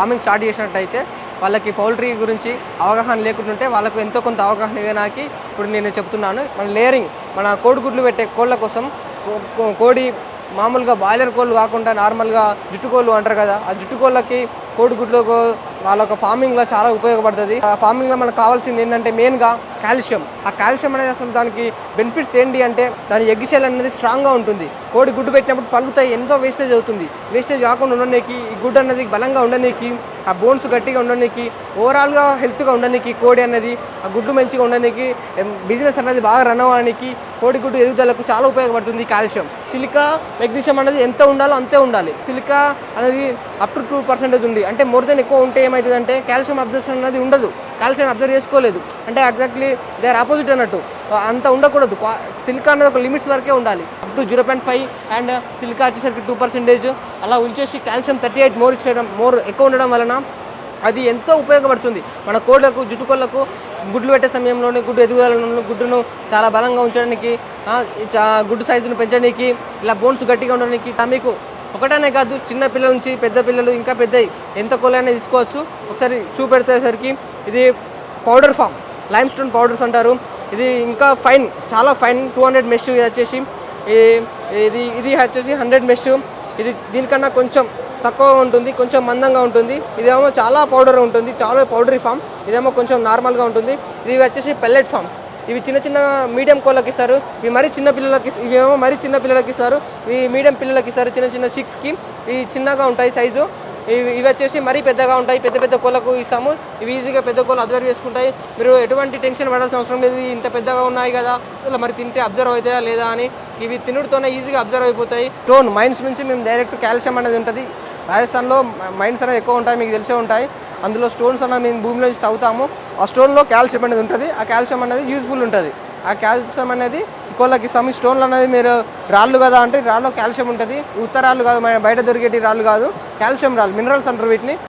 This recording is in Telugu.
ఫార్మింగ్ స్టార్ట్ చేసినట్టయితే వాళ్ళకి పౌల్ట్రీ గురించి అవగాహన లేకుంటుంటే వాళ్ళకు ఎంతో కొంత అవగాహన ఇవ్వడానికి ఇప్పుడు నేను చెప్తున్నాను. మన లేయరింగ్ మన కోడిగుడ్లు పెట్టే కోళ్ళ కోసం కో- కో- కోడి మామూలుగా బాయిలర్ కోళ్ళు కాకుండా నార్మల్గా జుట్టు కోళ్ళు అంటారు కదా ఆ జుట్టు కోళ్ళకి కోడిగుడ్లకు వాళ్ళ ఒక ఫార్మింగ్లో చాలా ఉపయోగపడుతుంది. ఆ ఫార్మింగ్లో మనకు కావాల్సింది ఏంటంటే మెయిన్గా కాల్షియం. ఆ కాల్షియం అనేది అసలు దానికి బెనిఫిట్స్ ఏంటి అంటే దాని ఎగ్ షెల్ అనేది స్ట్రాంగ్గా ఉంటుంది. కోడి గుడ్డు పెట్టినప్పుడు పలుకుతాయి ఎంతో వేస్టేజ్ అవుతుంది. వేస్టేజ్ కాకుండా ఉండడానికి ఈ గుడ్డు అనేది బలంగా ఉండడానికి ఆ బోన్స్ గట్టిగా ఉండడానికి ఓవరాల్గా హెల్త్గా ఉండడానికి కోడి అనేది ఆ గుడ్లు మంచిగా ఉండడానికి బిజినెస్ అనేది బాగా రన్ అవ్వడానికి కోడి గుడ్డు ఎదుగుదలకు చాలా ఉపయోగపడుతుంది కాల్షియం. సిలికా మెగ్నీషియం అనేది ఎంత ఉండాలో అంతే ఉండాలి. సిలికా అనేది అప్ టు టూ పర్సెంటేజ్ ఉంది. అంటే మోర్ దెన్ ఎక్కువ ఉంటే ఏమవుతుందంటే కాల్షియం అబ్జర్షన్ అనేది ఉండదు. కాల్షియం అబ్జర్వ్ చేసుకోలేదు. అంటే ఎగ్జాక్ట్లీ దే ఆర్ ఆపోజిట్ అన్నట్టు. అంత ఉండకూడదు. సిల్కా అనేది ఒక లిమిట్స్ వరకే ఉండాలి. Up to zero point five and సిల్కా వచ్చేసరికి టూ పర్సెంటేజ్ అలా ఉంచేసి కాల్షియం థర్టీ ఎయిట్ మోర్ ఇచ్చేయడం మోర్ ఎక్కువ ఉండడం వలన అది ఎంతో ఉపయోగపడుతుంది. మన కోళ్ళకు జుట్టుకోళ్ళకు గుడ్లు పెట్టే సమయంలోనే గుడ్డు ఎదుగుదలను గుడ్డును చాలా బలంగా ఉంచడానికి చా- గుడ్డు సైజును పెంచడానికి ఇలా బోన్స్ గట్టిగా ఉండడానికి మీకు ఒకటనే కాదు చిన్న పిల్లల నుంచి పెద్ద పిల్లలు ఇంకా పెద్దవి ఎంత కోళ్ళైనా తీసుకోవచ్చు. ఒకసారి చూపెడితేసరికి ఇది powder form limestone powders అంటారు. ఇది ఇంకా ఫైన్ చాలా ఫైన్ టూ హండ్రెడ్ మెష్ ఇది వచ్చేసి. ఇది ఇది వచ్చేసి హండ్రెడ్ మెష్. ఇది దీనికన్నా కొంచెం తక్కువ ఉంటుంది కొంచెం మందంగా ఉంటుంది. ఇదేమో చాలా పౌడర్ ఉంటుంది చాలా పౌడరీ ఫామ్. ఇదేమో కొంచెం నార్మల్గా ఉంటుంది. ఇది వచ్చేసి పెల్లెట్ ఫామ్స్ ఇవి చిన్న చిన్న మీడియం కోళ్ళకి ఇస్తారు. ఇవి మరీ చిన్న పిల్లలకి ఇవేమో మరీ చిన్న పిల్లలకి ఇస్తారు. ఇవి మీడియం పిల్లలకి ఇస్తారు. చిన్న చిన్న చిక్స్కి ఇవి చిన్నగా ఉంటాయి సైజు ఇవి ఇవి వచ్చేసి మరీ పెద్దగా ఉంటాయి. పెద్ద పెద్ద కోళ్ళకు ఇస్తాము. ఇవి ఈజీగా పెద్ద కోళ్ళు అబ్జర్వ్ చేసుకుంటాయి. మీరు ఎటువంటి టెన్షన్ పడాల్సిన అవసరం లేదు. ఇంత పెద్దగా ఉన్నాయి కదా. అసలు మరి తింటే అబ్జర్వ్ అవుతాయా లేదా అని. ఇవి తినుడుతోనే ఈజీగా అబ్జర్వ్ అయిపోతాయి. టోన్ మైండ్స్ నుంచి మేము డైరెక్ట్ కాల్షియం అనేది ఉంటుంది. రాజస్థాన్లో మైండ్స్ అనేది ఎక్కువ ఉంటాయి మీకు తెలిసే ఉంటాయి. అందులో స్టోన్స్ అనేది మేము భూమిలో నుంచి తవ్వుతాము ఆ స్టోన్లో కాల్షియం అనేది ఉంటుంది. ఆ కాల్షియం అనేది యూజ్ఫుల్ ఉంటుంది. ఆ కాల్షియం అనేది కోళ్ళకి ఇస్తాము ఈ స్టోన్లు అనేది మీరు రాళ్ళు కదా అంటే రాళ్ళలో కాల్షియం ఉంటుంది. ఉత్తరాళ్ళు కాదు బయట దొరికేటి రాళ్ళు కాదు. కాల్షియం రాళ్ళు మినరల్స్ అంటారు వీటిని.